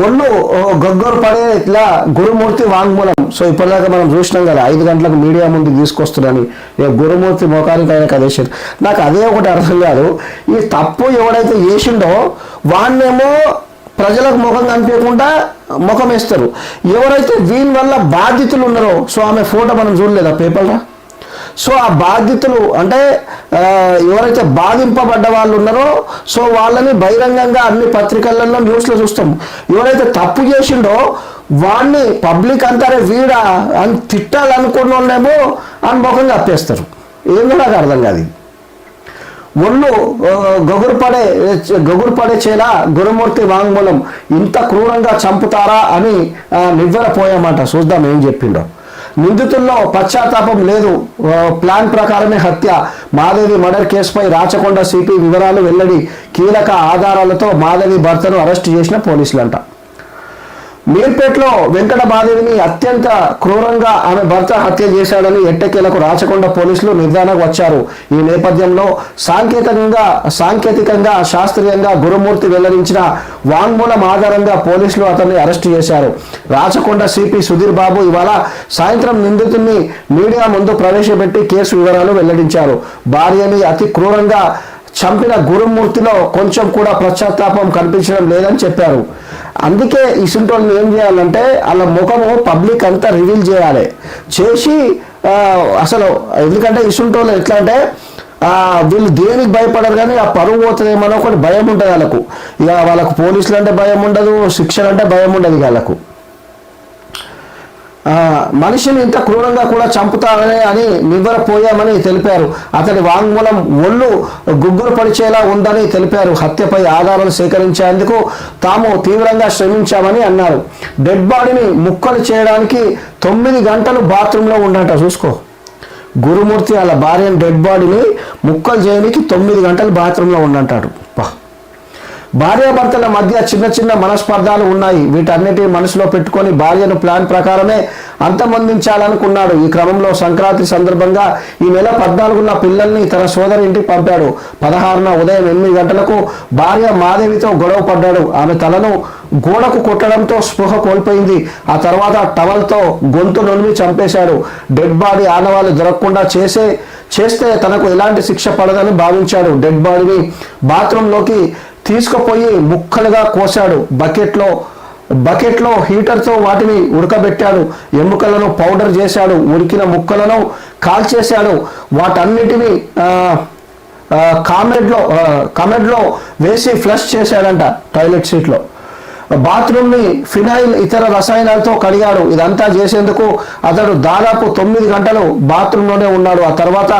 ఒళ్ళు ఓ, గొగ్గరు పడే ఇట్లా గురుమూర్తి వాంగ్మూలం. సో ఇప్పటిదాకా మనం చూసినాం కదా ఐదు గంటలకు మీడియా ముందు తీసుకొస్తున్నాను గురుమూర్తి ముఖానికి ఆయన కదేశారు నాకు అదే ఒకటి అర్థం కాదు. ఈ తప్పు ఎవడైతే చేసిండో వాడినేమో ప్రజలకు ముఖం కనిపించకుండా ముఖం వేస్తారు. ఎవరైతే దీనివల్ల బాధితులు ఉన్నారో సో ఆమె ఫోటో మనం చూడలేదా పేపర్లో? సో ఆ బాధితులు అంటే ఎవరైతే బాధింపబడ్డ వాళ్ళు ఉన్నారో సో వాళ్ళని బహిరంగంగా అన్ని పత్రికలలో న్యూస్లో చూస్తాం. ఎవరైతే తప్పు చేసిండో వాడిని పబ్లిక్ అంతారే వీడా అని తిట్టాలనుకున్న వాళ్ళేమో అని ముఖం కప్పేస్తారు. ఏందో నాకు అర్థం కాదు ఒళ్ళు గగురుపడే గగురుపడే చేలా గురుమూర్తి వాంగ్మూలం ఇంత క్రూరంగా చంపుతారా అని ఆ, నివ్వెరపోయామంట చూద్దాం ఏం చెప్పిండో. నిందితుల్లో పశ్చాత్తాపం లేదు. ప్లాన్ ప్రకారమే హత్య. మాధవి మర్డర్ కేసుపై రాచకొండ సిపి వివరాలు వెల్లడి కీలక ఆధారాలతో మాధవి భర్తను అరెస్టు చేసిన పోలీసులంట. మీర్పేటలో వెంకట మాధవిని అత్యంత క్రూరంగా ఆమె భర్త హత్య చేశాడని ఎట్టకేలకు రాచకొండ పోలీసులు నిర్ధారణకు వచ్చారు. ఈ నేపథ్యంలో సాంకేతికంగా సాంకేతికంగా శాస్త్రీయంగా గురుమూర్తి వెల్లడించిన వాంగ్మూలం ఆధారంగా పోలీసులు అతన్ని అరెస్టు చేశారు. రాచకొండ సిపి సుధీర్ బాబు ఇవాళ సాయంత్రం నిందితుడిని మీడియా ముందు ప్రవేశపెట్టి కేసు వివరాలు వెల్లడించారు. భార్యని అతి క్రూరంగా చంపిన గురుమూర్తిలో కొంచెం కూడా పశ్చాత్తాపం కనిపించడం లేదని చెప్పారు. అందుకే ఇసుంటోళ్ళని ఏం చేయాలంటే వాళ్ళ ముఖము పబ్లిక్ అంతా రివీల్ చేయాలి. చేసి అసలు ఎందుకంటే ఇసుంటోళ్ళు ఎట్లా అంటే వీళ్ళు దేనికి భయపడరు కానీ ఆ పరువు పోతుందేమో ఒకటి భయం ఉంటుంది వాళ్ళకు. ఇక వాళ్ళకు పోలీసులు అంటే భయం ఉండదు శిక్షణ అంటే భయం ఉండదు వాళ్ళకు. మనిషిని ఇంత క్రూరంగా కూడా చంపుతారని అని నివ్వరపోయామని తెలిపారు. అతడి వాంగ్మూలం ఒళ్ళు గుగ్గులు పడిచేలా ఉందని తెలిపారు. హత్యపై ఆధారాలు సేకరించేందుకు తాము తీవ్రంగా శ్రమించామని అన్నారు. డెడ్ బాడీని ముక్కలు చేయడానికి తొమ్మిది గంటలు బాత్రూంలో ఉండట చూసుకో. గురుమూర్తి వాళ్ళ భార్య డెడ్ బాడీని ముక్కలు చేయడానికి తొమ్మిది గంటలు బాత్రూంలో ఉండంటాడు. పా భార్యాభర్తల మధ్య చిన్న చిన్న మనస్పర్ధాలు ఉన్నాయి. వీటన్నిటి మనసులో పెట్టుకొని భార్యను ప్లాన్ ప్రకారమే అంతమొందించాలనుకున్నాడు. ఈ క్రమంలో సంక్రాంతి సందర్భంగా ఈ నెల పద్నాలుగున పిల్లల్ని తన సోదరి ఇంటికి పంపాడు. పదహారున ఉదయం ఎనిమిది గంటలకు భార్య మాధవితో గొడవ పడ్డాడు. ఆమె తలను గోడకు కొట్టడంతో స్పృహ కోల్పోయింది. ఆ తర్వాత టవల్తో గొంతు నొలిమి చంపేశాడు. డెడ్ బాడీ ఆనవాళ్ళు దొరకకుండా చేసే చేస్తే తనకు ఎలాంటి శిక్ష పడదని భావించాడు. డెడ్ బాడీని బాత్రూంలోకి తీసుకుపోయి ముక్కలుగా కోశాడు. బకెట్లో బకెట్లో హీటర్తో వాటిని ఉడకబెట్టాడు. ఎముకలను పౌడర్ చేశాడు. ఉడికిన ముక్కలను కాల్చేశాడు. వాటన్నిటిని కామెడ్లో కామెడ్లో వేసి ఫ్లష్ చేశాడంట టాయిలెట్ సీట్లో. బాత్రూమ్ని ఫినాయిల్ ఇతర రసాయనాలతో కడిగాడు. ఇదంతా చేసేందుకు అతడు దాదాపు తొమ్మిది గంటలు బాత్రూంలోనే ఉన్నాడు. ఆ తర్వాత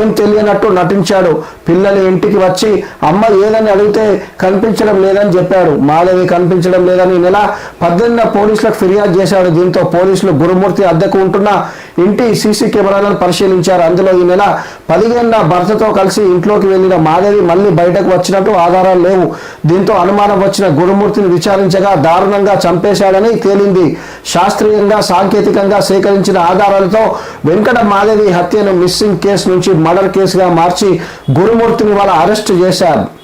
ఏం తెలియనట్టు నటించాడు. పిల్లలు ఇంటికి వచ్చి అమ్మ ఏదని అడిగితే కనిపించడం లేదని చెప్పాడు మాధవి కనిపించడం లేదని. ఈ నెల పద్దెనిమిది పోలీసులకు ఫిర్యాదు చేశాడు. దీంతో పోలీసులు గురుమూర్తి అద్దెకు ఉంటున్న ఇంటి సీసీ కెమెరాలను పరిశీలించారు. అందులో ఈ నెల పదిహేనుల భర్తతో కలిసి ఇంట్లోకి వెళ్ళిన మాధవి మళ్ళీ బయటకు వచ్చినట్టు ఆధారాలు లేవు. దీంతో అనుమానం వచ్చిన గురుమూర్తిని విచారించగా దారుణంగా చంపేశాడని తేలింది. శాస్త్రీయంగా సాంకేతికంగా సేకరించిన ఆధారాలతో వెంకట మాధవి హత్యను మిస్సింగ్ కేసు నుంచి మర్డర్ కేసుగా మార్చి గురుమూర్తిని వాళ్ళ అరెస్ట్ చేశారు.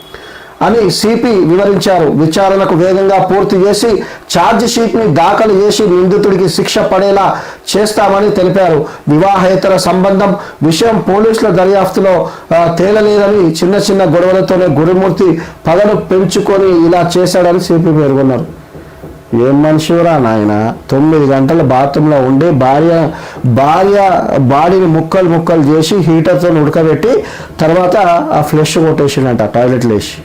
అని సిపి వివరించారు. విచారణకు వేగంగా పూర్తి చేసి ఛార్జ్ షీట్ని దాఖలు చేసి నిందితుడికి శిక్ష పడేలా చేస్తామని తెలిపారు. వివాహేతర సంబంధం విషయం పోలీసుల దర్యాప్తులో తేలలేదని చిన్న చిన్న గొడవలతోనే గురుమూర్తి పగను పెంచుకొని ఇలా చేశాడని సిపి పేర్కొన్నారు. ఏం మనిషివరా నాయన? తొమ్మిది గంటల బాత్రూంలో ఉండి భార్య భార్య బాడీని ముక్కలు ముక్కలు చేసి హీటర్తో ఉడకబెట్టి తర్వాత ఆ ఫ్లెష్ కొట్టేసిండట టాయిలెట్లు వేసి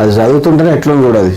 అది చదువుతుంటేనే ఎట్లా చూడదు